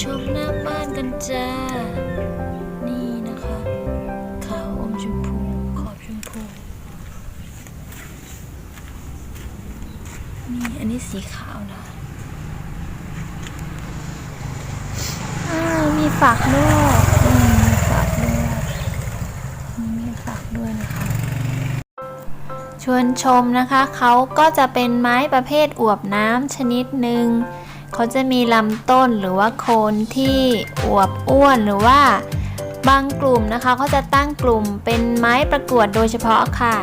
ชมหน้าบ้านกันจ้า นี่นะคะ ขาวอมชมพูขอบชมพูนี่อันนี้สีขาวนะอ้าวมีฝักด้วยอืมมีฝักด้วยมีฝักด้วยนะคะ ชวนชมนะคะ เขาก็จะเป็นไม้ประเภทอวบน้ำชนิดหนึ่ง เขาจะมีลำต้นหรือว่าโคนที่อวบอ้วนหรือว่าบางกลุ่มนะคะเขาจะตั้งกลุ่มเป็นไม้ประกวดโดยเฉพาะค่ะ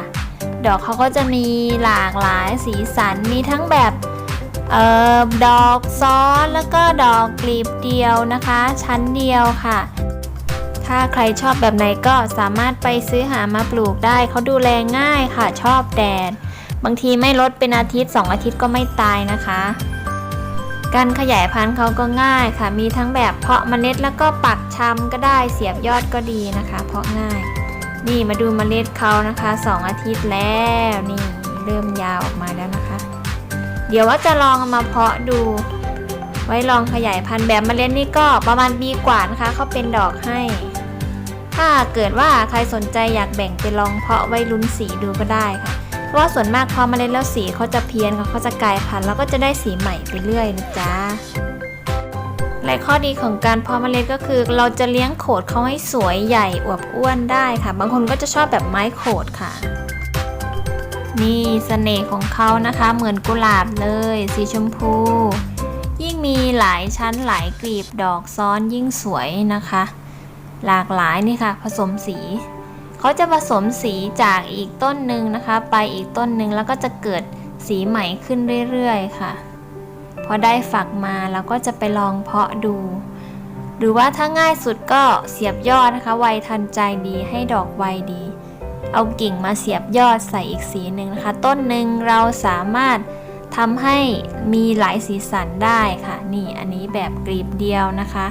ดอกเขาก็จะมีหลากหลายสีสันมีทั้งแบบเอ่อดอกซ้อนแล้วก็ดอกกลีบเดียวนะคะ ชั้นเดียวค่ะ ถ้าใครชอบแบบไหนก็สามารถไปซื้อหามาปลูกได้เขาดูแลง่ายค่ะชอบแดดบางทีไม่ลดเป็นอาทิตย์ 2 อาทิตย์ก็ไม่ตายนะคะ การขยายพันธุ์เขาก็ง่ายค่ะ มีทั้งแบบเพาะเมล็ดแล้วก็ปักชำก็ได้เสียบยอดก็ดีนะคะ เพาะง่าย นี่มาดูเมล็ดเขานะคะ 2 อาทิตย์แล้วนี่เริ่มยาวออกมาแล้วนะคะ เดี๋ยวว่าจะลองเอามาเพาะดู ไว้ลองขยายพันธุ์แบบเมล็ดนี่ก็ประมาณปีกว่านะคะเขาเป็นดอกให้ ถ้าเกิดว่าใครสนใจอยากแบ่งไปลองเพาะไว้ลุ้นสีดูก็ได้ค่ะ เพราะว่าส่วนมากพอเมล็ดแล้วสีเขาจะเพี้ยนเขาจะกลายพันธุ์แล้วก็จะได้สีใหม่ไปเรื่อยนะจ๊ะและข้อดีของการเพาะเมล็ดก็คือ เราจะเลี้ยงโขดเขาให้สวยใหญ่อวบอ้วนได้ค่ะ บางคนก็จะชอบแบบไม้โขดค่ะ นี่เสน่ห์ของเขานะคะ เหมือนกุหลาบเลย สีชมพู ยิ่งมีหลายชั้นหลายกลีบดอกซ้อนยิ่งสวยนะคะ หลากหลายนี่ค่ะ ผสมสี เขาจะผสมสีจากอีกต้นหนึ่งนะคะ ไปอีกต้นหนึ่งแล้วก็จะเกิดสีใหม่ขึ้นเรื่อยๆค่ะ พอได้ฝักมาเราก็จะไปลองเพาะดู หรือว่าถ้าง่ายสุดก็เสียบยอดนะคะ ไวทันใจดีให้ดอกไวดี เอากิ่งมาเสียบยอดใส่อีกสีหนึ่งนะคะ ต้นหนึ่งเราสามารถทำให้มีหลายสีสันได้ค่ะ นี่อันนี้แบบกลีบเดียวนะคะ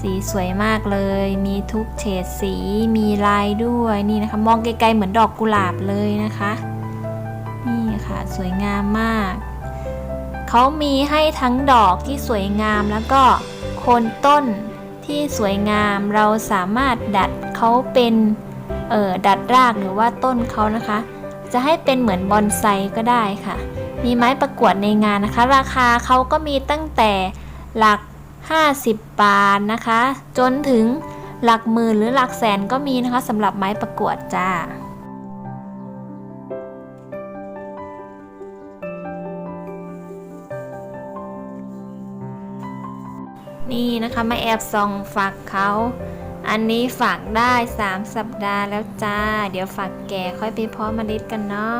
สีสวยมากเลย มีทุกเฉดสีมีลายด้วยนี่นะคะ มองไกลๆเหมือนดอกกุหลาบเลยนะคะ นี่ค่ะสวยงามมากเขามีให้ทั้งดอกที่สวยงามแล้วก็โคนต้นที่สวยงามเราสามารถดัดเขาเป็นเอ่อดัดรากหรือว่าต้นเขานะคะ จะให้เป็นเหมือนบอนไซก็ได้ค่ะ มีไม้ประกวดในงานนะคะ ราคาเขาก็มีตั้งแต่หลัก 50บาทนะคะ จนถึงหลักหมื่นหรือหลักแสนก็มีนะคะสำหรับไม้ประกวดจ้านี่นะคะมาแอบส่องฝักเขา อันนี้ฝากได้ 3 สัปดาห์แล้วจ้า เดี๋ยวฝากแก่ค่อยไปเพาะเมล็ดกันเนาะ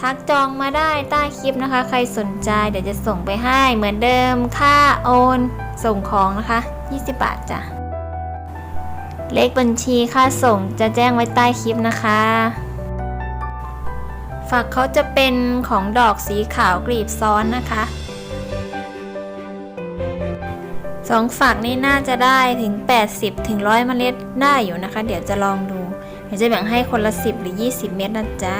ทักจองมาได้ใต้คลิปนะคะ ใครสนใจเดี๋ยวจะส่งไปให้เหมือนเดิมค่าโอนส่งของนะคะ 20 บาทจ้ะเลขบัญชีค่าส่งจะแจ้งไว้ใต้คลิปนะคะ ฝักเขาจะเป็นของดอกสีขาวกลีบซ้อนนะคะสองฝักนี่น่าจะได้ถึง 80 ถึง100เมล็ดได้อยู่นะคะ เดี๋ยวจะลองดู เดี๋ยวจะแบ่งให้คนละ 10 หรือ 20 เม็ดนะจ๊ะ